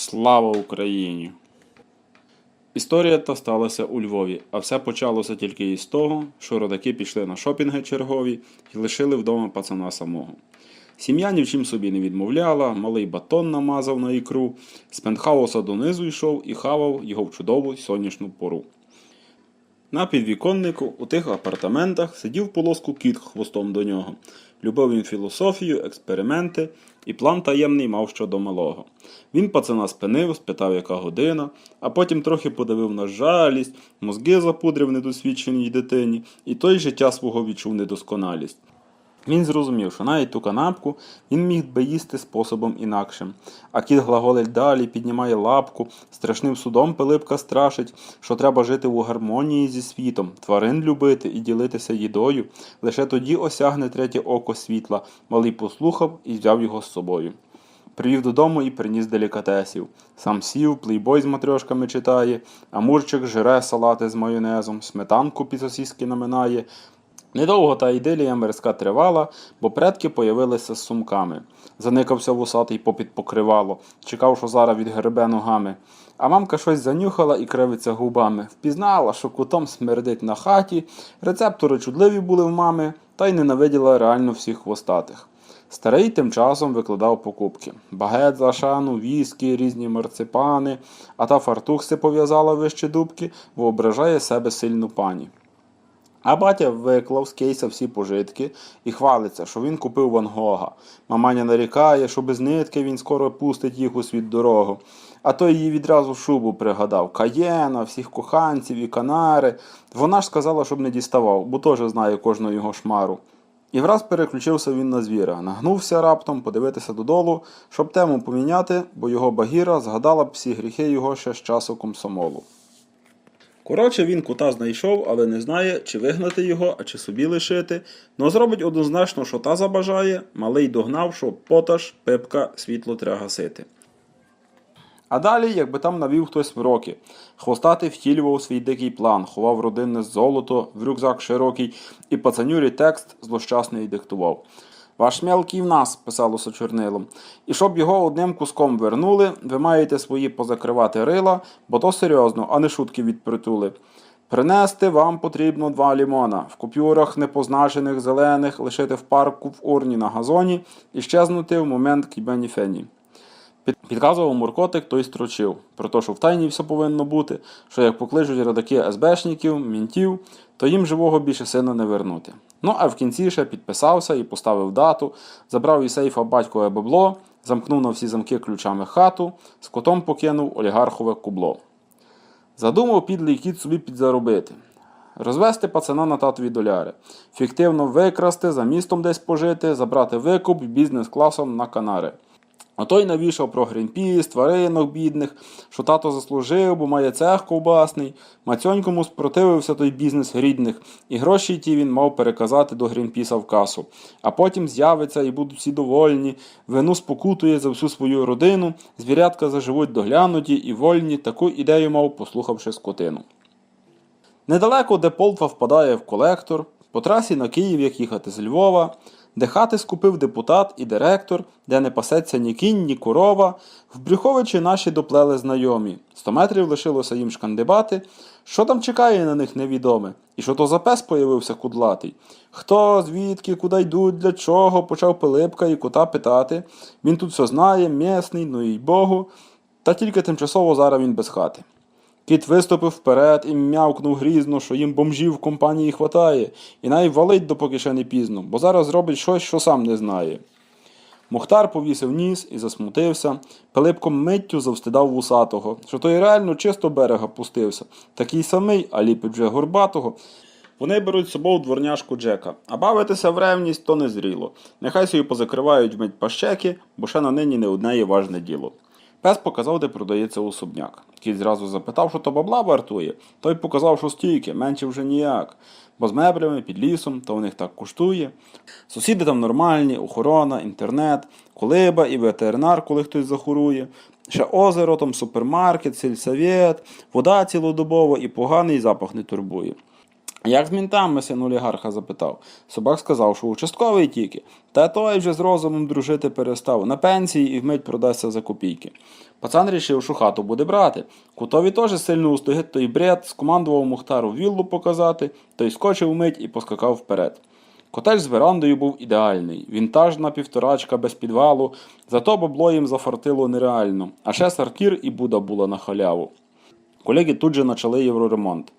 Слава Україні! Історія та сталася у Львові, а все почалося тільки із того, що родаки пішли на шопінги чергові і лишили вдома пацана самого. Сім'я ні в чим собі не відмовляла, малий батон намазав на ікру, з пентхауса донизу йшов і хавав його в чудову сонячну пору. На підвіконнику у тих апартаментах сидів полоску кіт хвостом до нього. Любив він філософію, експерименти і план таємний мав щодо малого. Він пацана спинив, спитав, яка година, а потім трохи подивив на жалість, мозги запудрив недосвідченій дитині, і той життя свого відчув недосконалість. Він зрозумів, що навіть ту канапку він міг би їсти способом інакшим. А кіт глаголить далі, піднімає лапку, страшним судом Пилипка страшить, що треба жити у гармонії зі світом, тварин любити і ділитися їдою. Лише тоді осягне третє око світла. Малий послухав і взяв його з собою. Привів додому і приніс делікатесів. Сам сів, плейбой з матрьошками читає, а мурчик жре салати з майонезом, сметанку під сосіски наминає. Недовго та ідилія мирська тривала, бо предки появилися з сумками. Заникався вусатий попід покривало, чекав, що зараз відгребе ногами. А мамка щось занюхала і кривиться губами. Впізнала, що кутом смердить на хаті, рецептори чудливі були в мами, та й ненавиділа реально всіх хвостатих. Старий тим часом викладав покупки: багет за шану, віскі, різні марципани, а та фартух се пов'язала вище дубки, воображає себе сильну пані. А батя виклав з кейса всі пожитки і хвалиться, що він купив Ван Гога. Маманя нарікає, що без нитки він скоро пустить їх у світ дорогу. А той їй відразу шубу пригадав Каєна, всіх коханців і канари. Вона ж сказала, щоб не діставав, бо теж знає кожну його шмару. І враз переключився він на звіра, нагнувся раптом подивитися додолу, щоб тему поміняти, бо його багіра згадала б всі гріхи його ще з часу комсомолу. Коротше, він кута знайшов, але не знає, чи вигнати його, а чи собі лишити. Но зробить однозначно, що та забажає, малий догнав, що поташ, пипка, світло треба гасити. А далі, якби там навів хтось в роки. Хвостатий втілював свій дикий план, ховав родинне золото в рюкзак широкий і пацанюрі текст злощасний диктував. Ваш мелкий в нас, писалося чорнилом, і щоб його одним куском вернули, ви маєте свої позакривати рила, бо то серйозно, а не шутки відпритули. Принести вам потрібно два лімона, в купюрах непозначених зелених, лишити в парку в урні на газоні і щезнути в момент кібені фені. Підказував Муркотик, той строчив. Про те, що в тайні все повинно бути, що як покличуть родаки СБшників, мінтів, то їм живого більше сина не вернути. Ну а в кінці ще підписався і поставив дату, забрав із сейфа батькове бабло, замкнув на всі замки ключами хату, з котом покинув олігархове кубло. Задумав підлий кіт собі підзаробити. Розвести пацана на татові доляри, фіктивно викрасти, за містом десь пожити, забрати викуп бізнес-класом на Канари. Ото й навішав про Грінпіс, тваринок бідних, що тато заслужив, бо має цех ковбасний. Мацьонькому спротивився той бізнес рідних, і гроші ті він мав переказати до Грінпіса в касу. А потім з'явиться і будуть всі довольні. Вину спокутує за всю свою родину, звірятка заживуть доглянуті і вольні. Таку ідею мав, послухавши скотину. Недалеко, де Полтва впадає в колектор, по трасі на Київ, як їхати з Львова, де хати скупив депутат і директор, де не пасеться ні кінь, ні корова, в Брюховичі наші доплели знайомі. Сто метрів лишилося їм шкандибати. Що там чекає на них невідоме? І що то за пес появився кудлатий? Хто, звідки, куди йдуть, для чого? почав Пилипка і кота питати. Він тут все знає, м'ясний, ну і богу. Та тільки тимчасово зараз він без хати. Кіт виступив вперед і м'явкнув грізно, що їм бомжів в компанії хватає, і навіть валить, допоки ще не пізно, бо зараз зробить щось, що сам не знає. Мухтар повісив ніс і засмутився. Пилипко миттю завстидав вусатого, що той реально чисто берега пустився, такий самий, а ліпить вже горбатого. Вони беруть з собою дворняшку Джека, а бавитися в ревність то незріло. Нехай собі позакривають вмить пащеки, бо ще на нині не одне є важне діло. Пес показав, де продається особняк. Кіт зразу запитав, що то бабла вартує. Той показав, що стільки, менше вже ніяк. Бо з меблями під лісом, то в них так коштує. Сусіди там нормальні, охорона, інтернет, колиба і ветеринар, коли хтось захорує. Ще озеро, там супермаркет, сільсовет, вода цілодобово і поганий запах не турбує. Як з мінтами син олігарха запитав. Собак сказав, що участковий тільки, та той вже з розумом дружити перестав. На пенсії і вмить продасться за копійки. Пацан рішив, що хату буде брати. Кутові теж сильно устигить той бред, скомандував Мухтару віллу показати, той скочив вмить і поскакав вперед. Котеж з верандою був ідеальний, вінтажна півторачка без підвалу, зато бабло їм зафартило нереально, а ще саркір і буда була на халяву. Колеги тут же почали євроремонт.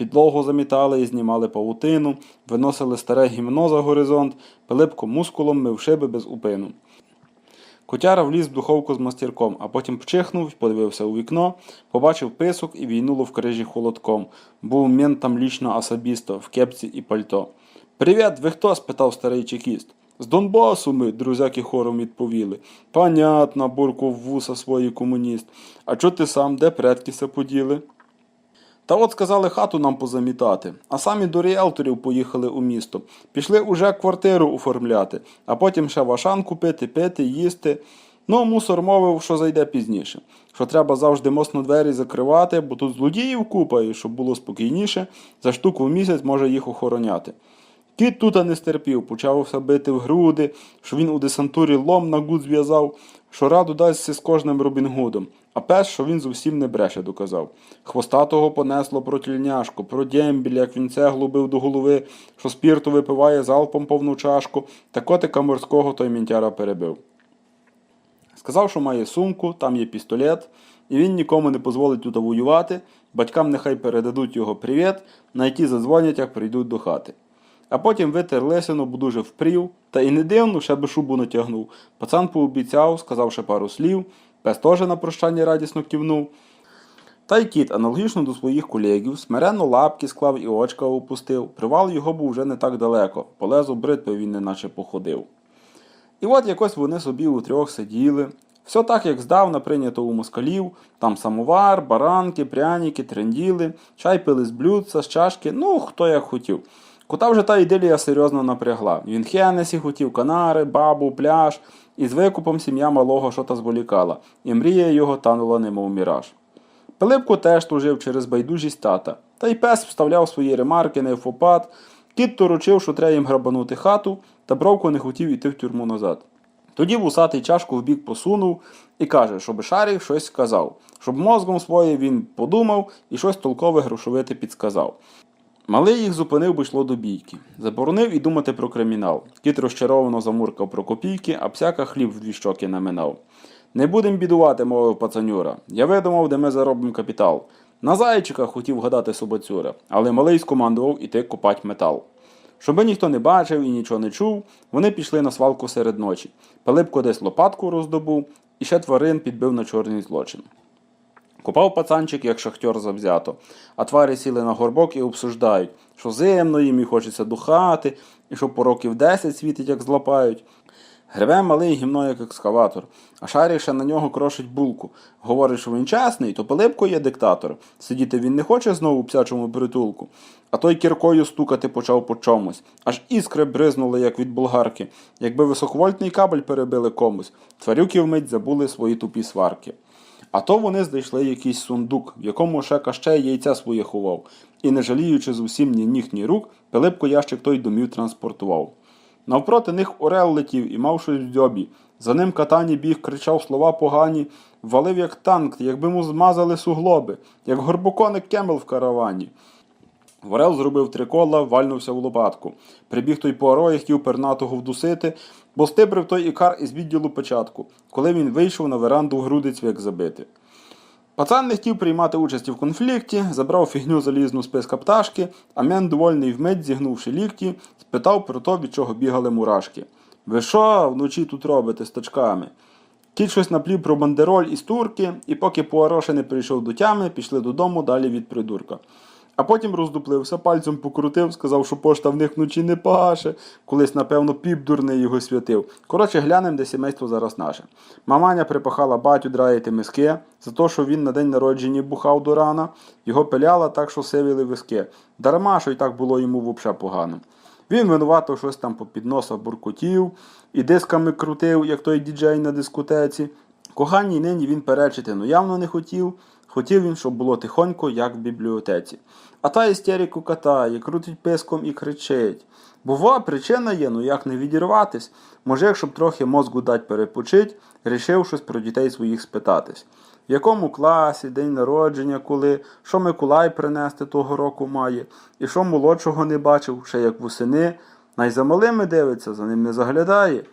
Підлогу замітали і знімали павутину, виносили старе гімно за горизонт, Пилипко мускулом мив шиби без упину. Котяра вліз в духовку з мастірком, а потім вчихнув, подивився у вікно, побачив писок і війнуло в крижі холодком. Був мент там лічно особісто, в кепці і пальто. Привіт, ви хто? спитав старий чекіст. З Донбасу ми, друзяки хором відповіли. Понятно, буркнув в вуса свої комуніст. А чо ти сам, де предки се поділи? Та от сказали хату нам позамітати, а самі до ріелторів поїхали у місто. Пішли уже квартиру оформляти, а потім ще вашан купити, пити, їсти. Ну, мусор мовив, що зайде пізніше. Що треба завжди мосно двері закривати, бо тут злодіїв купа, і щоб було спокійніше, за штуку в місяць може їх охороняти. Кіт тута не стерпів, почався бити в груди, що він у десантурі лом на гуд зв'язав, що раду дасть з кожним Робін Гудом, а пес, що він зовсім не бреше, доказав. Хвостатого понесло про тільняшку, про дємбіль, як він цеглу бив до голови, що спірту випиває залпом повну чашку, та котика морського той мінтяра перебив. Сказав, що має сумку, там є пістолет, і він нікому не дозволить тут воювати, батькам нехай передадуть його привіт, на які задзвонять, як прийдуть до хати. А потім витер лисину, бо дуже впрів, та і не дивно, ще би шубу натягнув. Пацан пообіцяв, сказав ще пару слів, пес теж на прощання радісно кивнув. Та й кіт, аналогічно до своїх колегів, смиренно лапки склав і очка опустив. Привал його був вже не так далеко, по лезу він неначе походив. І от якось вони собі у трьох сиділи. Все так, як здавна прийнято у москалів, там самовар, баранки, пряники, тренділи, чай пили з блюдца, з чашки, ну хто як хотів. Кота вже та ідилія серйозно напрягла. Він Хенесі хотів канари, бабу, пляж, і з викупом сім'я малого шота зволікала, і мрія його танула немов міраж. Пилипко теж тужив через байдужість тата, та й пес вставляв свої ремарки на ефопад, кіт торочив, що їм грабанути хату, та бровко не хотів іти в тюрму назад. Тоді вусатий чашку в бік посунув і каже, щоб Шарік щось сказав, щоб мозгом своїм він подумав і щось толкове грошовите підсказав. Малий їх зупинив, бо йшло до бійки. Заборонив і думати про кримінал. Кіт розчаровано замуркав про копійки, а псяка хліб в дві щоки наминав. Не будем бідувати, мовив пацанюра. Я видумав, де ми заробимо капітал. На зайчика хотів гадати собацюра, але малий скомандував іти копать метал. Щоби ніхто не бачив і нічого не чув, вони пішли на свалку серед ночі. Пилипко десь лопатку роздобув і ще тварин підбив на чорний злочин. Купав пацанчик, як шахтер завзято, а тварі сіли на горбок і обсуждають, що зимно їм і хочеться духати, і що по років 10 світить, як злапають. Гребе малий гімно, як екскаватор, а шарік ще на нього крошить булку. Говорить, що він чесний, то Пилипко є диктатор. Сидіти він не хоче знову в псячому притулку. А той кіркою стукати почав по чомусь. Аж іскри бризнули, як від болгарки. Якби високовольтний кабель перебили комусь, тварюки вмить забули свої тупі сварки. А то вони знайшли якийсь сундук, в якому ще й яйця своє ховав, і, не жаліючи зовсім ні ніг, ні рук, Пилипко ящик той домів транспортував. Навпроти них Орел летів і мав щось в дзьобі. За ним катані біг, кричав слова погані, валив як танк, якби му змазали суглоби, як горбоконик кемел в каравані. Ворел зробив три кола, вальнувся в лопатку. Прибіг той Пуаро і хотів пернатого вдусити, бо стибрив той ікар із відділу початку, коли він вийшов на веранду в груди цвік забити. Пацан не хотів приймати участі в конфлікті, забрав фігню залізну списка пташки, а мен довольний вмить, зігнувши лікті, спитав про то, від чого бігали мурашки. Ви що вночі тут робите з точками? Кіт щось наплів про бандероль із турки, і поки Пуаро ще не прийшов до тями, пішли додому далі від придурка. А потім роздуплився, пальцем покрутив, сказав, що пошта в них вночі не паше. Колись, напевно, піп дурний його святив. Коротше, глянем, де сімейство зараз наше. Маманя припахала батю драїти миски за те, що він на день народження бухав до рана, його пиляла так, що сивили виски. Дарма, що й так було йому взагалі погано. Він винувато щось там попід носа буркотів і дисками крутив, як той діджей на дискотеці. Коханій нині він перечити ну явно не хотів, Хотів він, щоб було тихонько, як в бібліотеці. А та істерику катає, крутить писком і кричить. Бува, причина є, ну як не відірватись. Може, якщо б трохи мозку дать перепочить, рішив щось про дітей своїх спитатись. В якому класі, день народження, коли, що Миколай принести того року має, і що молодшого не бачив, ще як восени, най за малими дивиться, за ним не заглядає.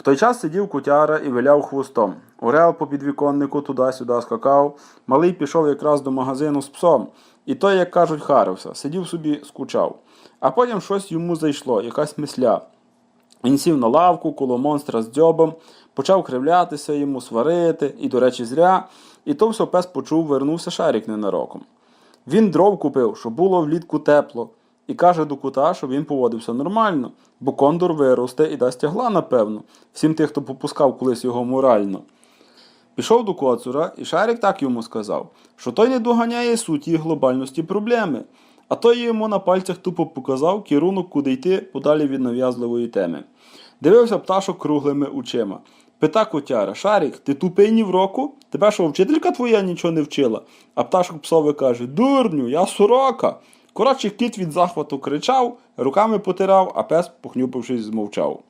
В той час сидів кутяра і виляв хвостом. Орел по підвіконнику туди-сюди скакав. Малий пішов якраз до магазину з псом. І той, як кажуть, харився, сидів собі, скучав. А потім щось йому зайшло, якась мисля. Він сів на лавку коло монстра з дзьобом, почав кривлятися йому, сварити, і, до речі, зря. І то все пес почув, вернувся шарик ненароком. Він дров купив, щоб було влітку тепло, і каже до кута, щоб він поводився нормально, бо кондор виросте і дасть тягла, напевно, всім тих, хто попускав колись його морально. Пішов до коцура, і Шарик так йому сказав, що той не доганяє суті глобальності проблеми, а той йому на пальцях тупо показав керунок, куди йти подалі від нав'язливої теми. Дивився пташок круглими очима. Пита котяра, Шарик, ти тупий ні в року? Тебе що, вчителька твоя нічого не вчила? А пташок псове каже: Дурню, я сорока. Коротше, кіт від захвату кричав, руками потирав, а пес, похнюпившись, змовчав.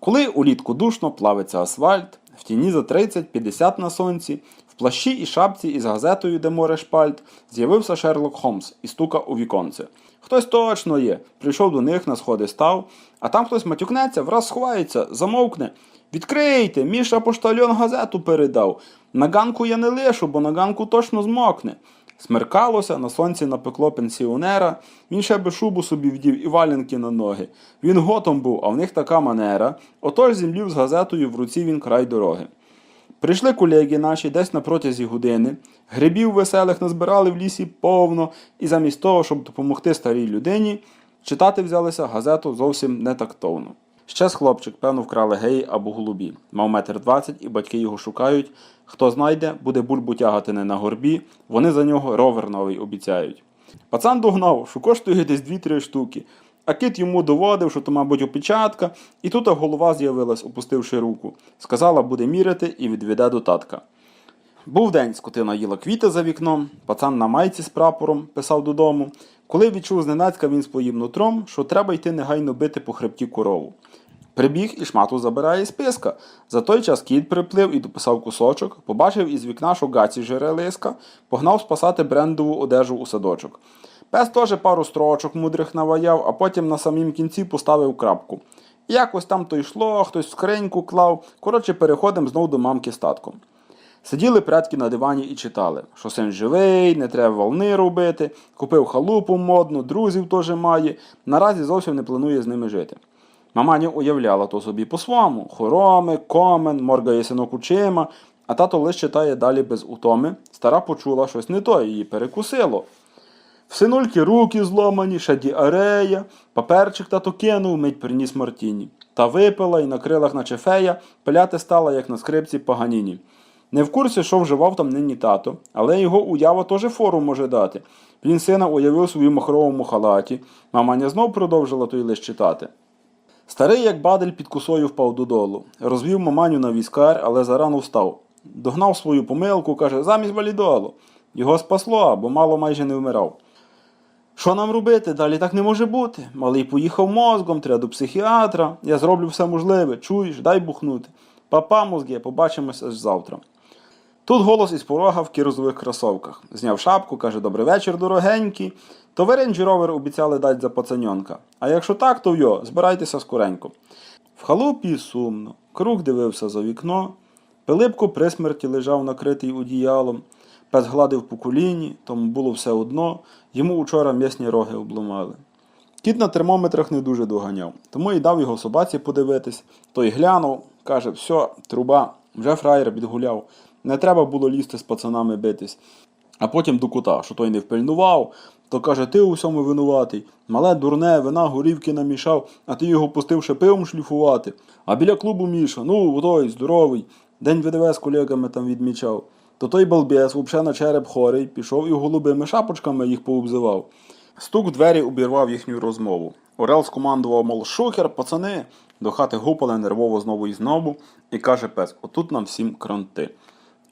Коли улітку душно плавиться асфальт, в тіні за 30-50 на сонці, в плащі і шапці із газетою, де море шпальт, з'явився Шерлок Холмс і стука у віконце. Хтось точно є. Прийшов до них, на сходи став, а там хтось матюкнеться, враз сховається, замовкне. Відкрийте, Міша поштальон газету передав. На ганку я не лишу, бо на ганку точно змокне. Смеркалося, на сонці напекло пенсіонера, він ще би шубу собі вдів і валянки на ноги. Він готом був, а в них така манера. Отож землів з газетою в руці він край дороги. Прийшли колеги наші десь на протязі години, грибів веселих назбирали в лісі повно, і замість того, щоб допомогти старій людині, читати взялися газету зовсім не тактовно. Ще з хлопчик, певно, вкрали геї або голубі. Мав метр двадцять, і батьки його шукають. Хто знайде, буде бульбу тягати не на горбі, вони за нього ровер новий обіцяють. Пацан догнав, що коштує десь 2-3 штуки, а кит йому доводив, що то, мабуть, опечатка, і тут голова з'явилась, опустивши руку. Сказала, буде міряти і відведе до татка. Був день, скотина їла квіти за вікном, пацан на майці з прапором писав додому. Коли відчув зненацька він своїм нутром, що треба йти негайно бити по хребті корову. Прибіг і шмату забирає з писка. За той час кіт приплив і дописав кусочок, побачив із вікна, що гаці жере лиска, погнав спасати брендову одежу у садочок. Пес теж пару строчок мудрих наваяв, а потім на самім кінці поставив крапку. Якось там то йшло, хтось скриньку клав. Коротше, переходимо знов до мамки з татком. Сиділи прятки на дивані і читали, що син живий, не треба волни робити, купив халупу модну, друзів теж має, наразі зовсім не планує з ними жити. Маманя уявляла то собі по-своєму. Хороми, комен, моргає синок очима, а тато лише читає далі без утоми. Стара почула щось не то, її перекусило. В синульки руки зломані, ще діарея, паперчик тато кинув, мить приніс Мартіні. Та випила і на крилах, наче фея, пиляти стала, як на скрипці Паганіні. Не в курсі, що вживав там нині тато, але його уява теж фору може дати. Він сина уявив у махровому халаті. Маманя знов продовжила той лист читати. Старий, як бадель, під косою впав додолу. Розвів маманю на віскар, але зарано встав. Догнав свою помилку, каже, замість валідолу. Його спасло, бо мало майже не вмирав. Що нам робити? Далі так не може бути. Малий поїхав мозгом, треба до психіатра. Я зроблю все можливе. Чуєш, дай бухнути. Папа мозги, побачимося аж завтра. Тут голос із порога в кірозових кросовках. Зняв шапку, каже, добрий вечір, дорогенький. То ви Range Rover обіцяли дати за пацаньонка. А якщо так, то йо, збирайтеся скоренько. В халупі сумно. Круг дивився за вікно. Пилипко при смерті лежав накритий одіялом. Пес гладив по коліні, тому було все одно. Йому учора м'ясні роги обломали. Кіт на термометрах не дуже доганяв, тому і дав його собаці подивитись. Той глянув, каже, все, труба, вже фраєр відгуляв. Не треба було лізти з пацанами битись. А потім до кута, що той не впильнував, то каже, ти у всьому винуватий. Мале дурне, вина горівки намішав, а ти його пустив ще пивом шліфувати. А біля клубу Міша, ну, той, здоровий, день ВДВ з колегами там відмічав. То той балбес, взагалі на череп хорий, пішов і голубими шапочками їх пообзивав. Стук в двері обірвав їхню розмову. Орел скомандував, мол, шухер, пацани. До хати гупали нервово знову і знову, і каже пес: отут нам всім кранти.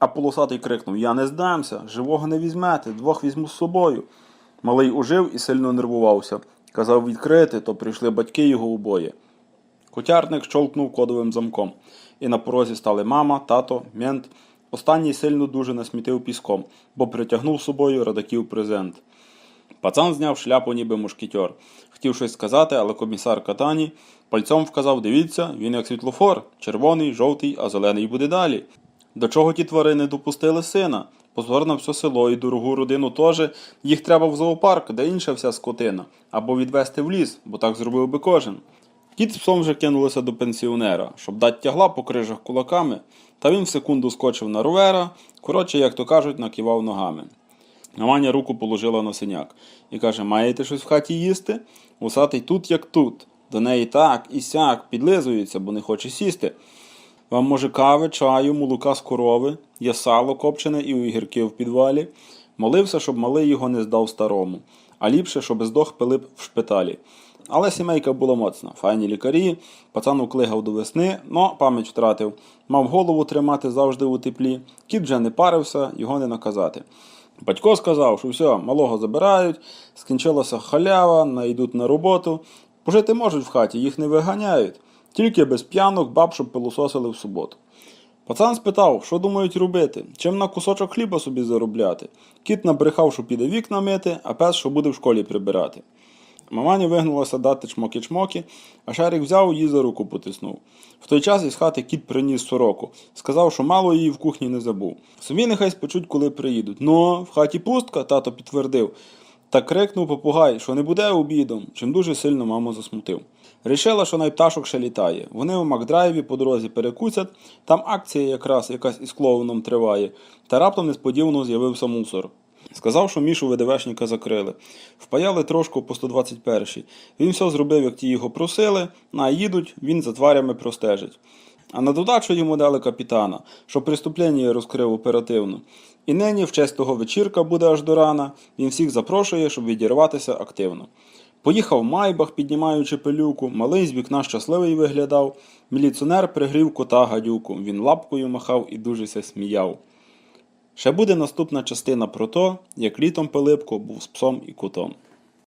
А полосатий крикнув: Я не здамся, живого не візьмете, двох візьму з собою. Малий ужив і сильно нервувався. Казав відкрити, то прийшли батьки його обоє. Котярник щолкнув кодовим замком, і на порозі стали мама, тато, мент. Останній сильно дуже насмітив піском, бо притягнув собою родаків презент. Пацан зняв шляпу, ніби мушкетер. Хотів щось сказати, але комісар Катані пальцем вказав: дивіться, він як світлофор, червоний, жовтий, а зелений буде далі. До чого ті тварини допустили сина? Позор на все село і дорогу родину теж. Їх треба в зоопарк, де інша вся скотина, або відвести в ліс, бо так зробив би кожен. Кіт з псом вже кинулися до пенсіонера, щоб дати тягла по крижах кулаками, та він в секунду скочив на ровера, коротше, як то кажуть, накивав ногами. А Маня руку положила на синяк і каже: Маєте щось в хаті їсти? Усатий тут, як тут. До неї так і сяк підлизується, бо не хоче сісти. Вам, може, кави, чаю, молока з корови, є сало копчене і огірки в підвалі. Молився, щоб малий його не здав старому, а ліпше, щоб здох Пилип в шпиталі. Але сімейка була моцна, файні лікарі, пацан уклигав до весни, но пам'ять втратив. Мав голову тримати завжди у теплі. Кіт вже не парився, його не наказати. Батько сказав, що все, малого забирають, скінчилася халява, найдуть на роботу. Пожити можуть в хаті, їх не виганяють. Тільки без п'янок баб, щоб пилососили в суботу. Пацан спитав, що думають робити, чим на кусочок хліба собі заробляти. Кіт набрехав, що піде вікна мити, а пес, що буде в школі прибирати. Маманя вигнулася дати чмоки-чмоки, а Шарик взяв її за руку потиснув. В той час із хати кіт приніс сороку. Сказав, що мало її в кухні не забув. Собі нехай спечуть, коли приїдуть. Ну, в хаті пустка, тато підтвердив. Та крикнув попугай, що не буде обідом, чим дуже сильно маму засмутив. Рішила, що найпташок ще літає. Вони у Макдрайві по дорозі перекусять, там акція якраз якась із клоуном триває, та раптом несподівано з'явився мусор. Сказав, що Мішу ВДВшника закрили. Впаяли трошку по 121-й. Він все зробив, як ті його просили, на їдуть, він за тварями простежить. А на додачу йому дали капітана, що преступлення розкрив оперативно. І нині, в честь того вечірка буде аж до рана, він всіх запрошує, щоб відірватися активно. Поїхав Майбах, піднімаючи пилюку, малий з вікна щасливий виглядав. Міліціонер пригрів кота гадюку, він лапкою махав і дуже се сміяв. Ще буде наступна частина про то, як літом Пилипко був з псом і котом.